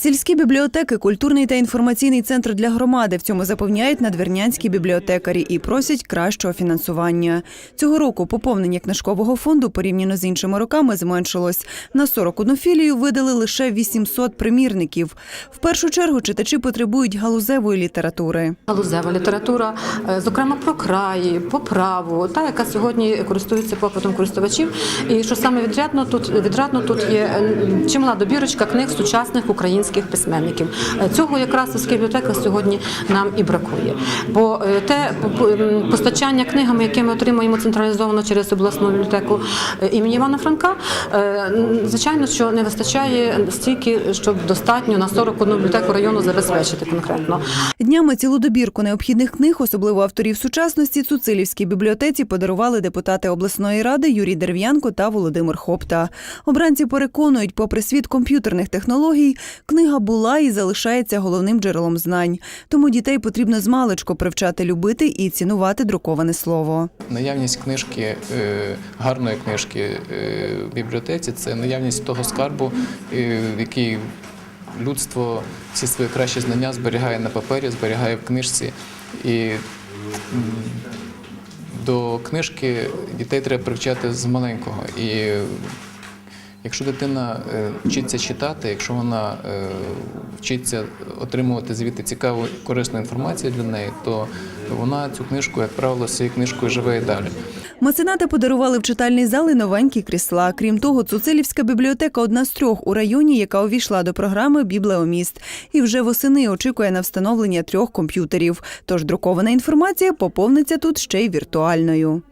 Сільські бібліотеки, культурний та інформаційний центр для громади. В цьому запевняють надвірнянські бібліотекарі і просять кращого фінансування. Цього року поповнення книжкового фонду порівняно з іншими роками зменшилось. На 41 філію видали лише 800 примірників. В першу чергу читачі потребують галузевої літератури. Галузева література, е, зокрема про краї, по праву, та яка сьогодні користується попитом користувачів. І що саме відрядно тут відрадно тут є е, чимала добірочка книг сучасних українських письменників. Е, Цього якраз у бібліотеках сьогодні нам і бракує. Бо е, те постачання книгами, яке ми отримуємо централізовано через обласну бібліотеку е, імені Івана Франка, звичайно, що не вистачає стільки, щоб достатньо на 41 бібліотеку району забезпечити конкретно. Днями цілу добірку необхідних книг, особливо авторів сучасності, Цуцилівській бібліотеці подарували депутати обласної ради Юрій Дерев'янко та Володимир Хопта. Обранці переконують, попри світ комп'ютерних технологій, книга була і залишається головним джерелом знань. Тому дітей потрібно змалечку привчати любити і цінувати друковане слово. Наявність книжки, е, гарної книжки е, в бібліотеці це наявність того скарбу, е, який людство всі свої кращі знання зберігає на папері, зберігає в книжці. І до книжки дітей треба привчати з маленького. І якщо дитина е, вчиться читати, якщо вона е, вчиться отримувати звідти цікаву корисну інформацію для неї, то вона цю книжку, як правило, цією книжкою живе і далі. Меценати подарували в читальний зал і новенькі крісла. Крім того, Цуцилівська бібліотека одна з трьох у районі, яка увійшла до програми Біблеоміст. І вже восени очікує на встановлення трьох комп'ютерів. Тож друкована інформація поповниться тут ще й віртуальною.